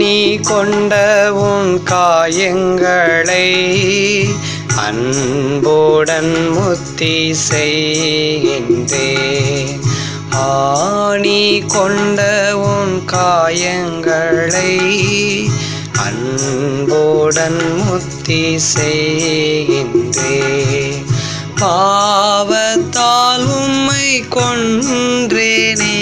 நீ கொண்ட உன் காயங்களை அன்போடன் முத்தி செய்கின்றே ஆணி கொண்ட உன் காயங்களை அன்போடன் முத்தி செய்கின்றே பாவத்தால் உம்மை கொன்றேனே.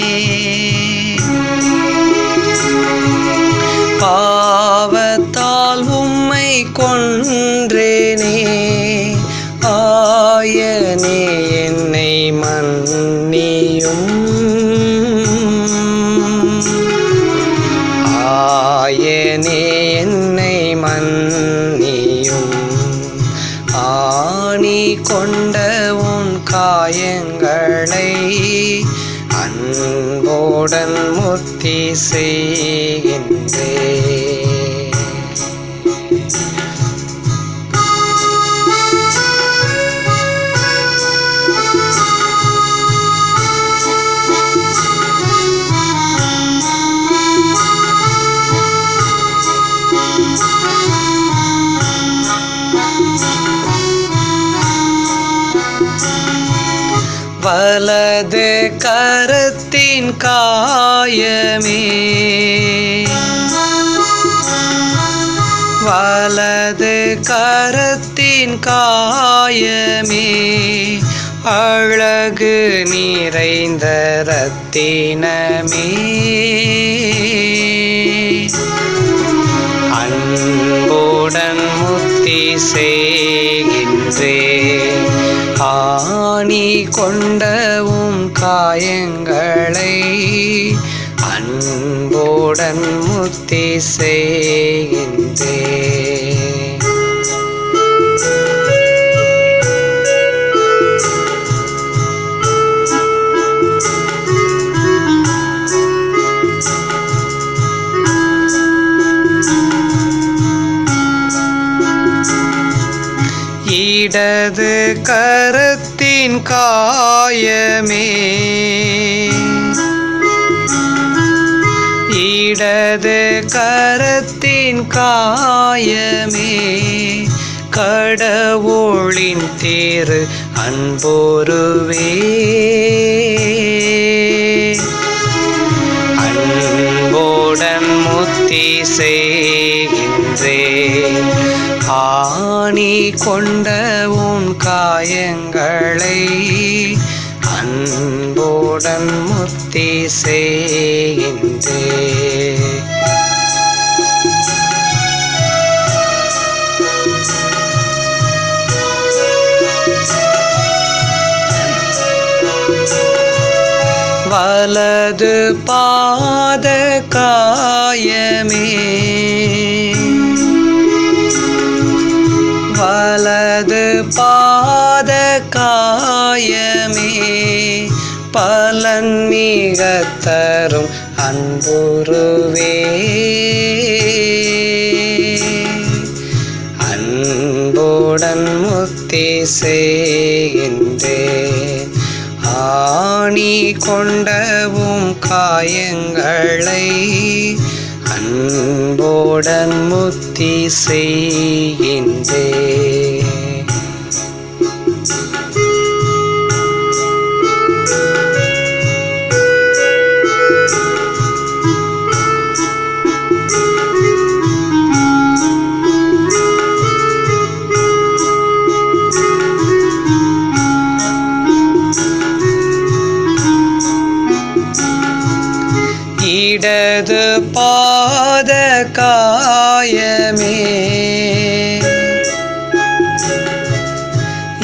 கொன்றேனே. ஆயனே என்னை மன்னியும். ஆயனே என்னை மன்னியும். ஆணி கொண்ட உன் காயங்களை அன்போடன் முத்தி செய்கின்றே எனது கரத்தின் காயமே. வலது கரத்தின் காயமே. அழகு நிறைந்த ரத்தினமே. அன்புடன் முத்தி செய்கின்றே. ஆணி கொண்டவும் காயங்களை அன்போடன் முத்தி செய்கின்றே இடது கருத்து கரத்தின் காயமே. இடது கரத்தின் காயமே. கடவுளின் தேரு அன்போருவே. செய்கின்றே ஆணி கொண்ட உன் காயங்களை அன்போடன் முத்தி செய்கின்றே வலது பாத காயமே. வலது பாத காயமே. பலன் மிக தரும் அன்புருவே. அன்புடன் முத்தி செய் கொண்டவும் காயங்களை அன்போடன் முத்தி செய்கின்றே காயமே.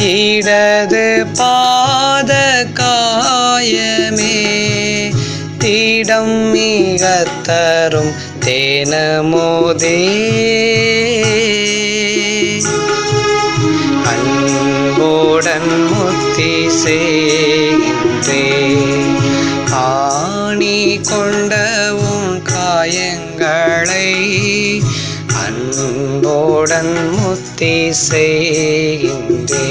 இடது பாத காயமே. தீடம் மிக தரும் தேனமோதே. அன்போடன் முத்தி செய்கின்றே ஆணி கொள் அன்போடன் முத்தி செய்கின்றே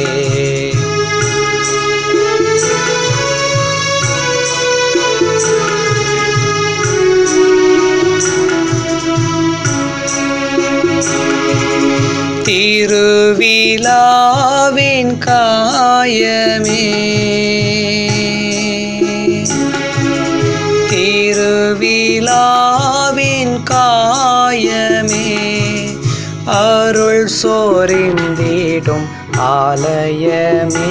திருவிழாவின் காயமே. திருவிழாவின் காயமே. அருள் சோரிந்திடும் ஆலயமே.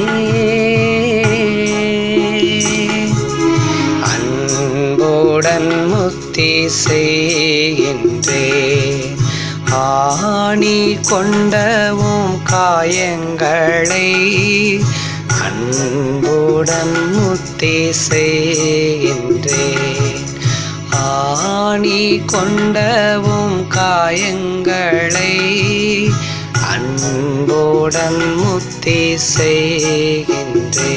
அன்புடன் முத்தி செய்கின்றே ஆணி கொண்டவும் காயங்களை அன்புடன் முத்தி செய்கின்றே ஆணி கொண்டவும் காயங்களை அன்போடன் முத்தி செய்கின்றே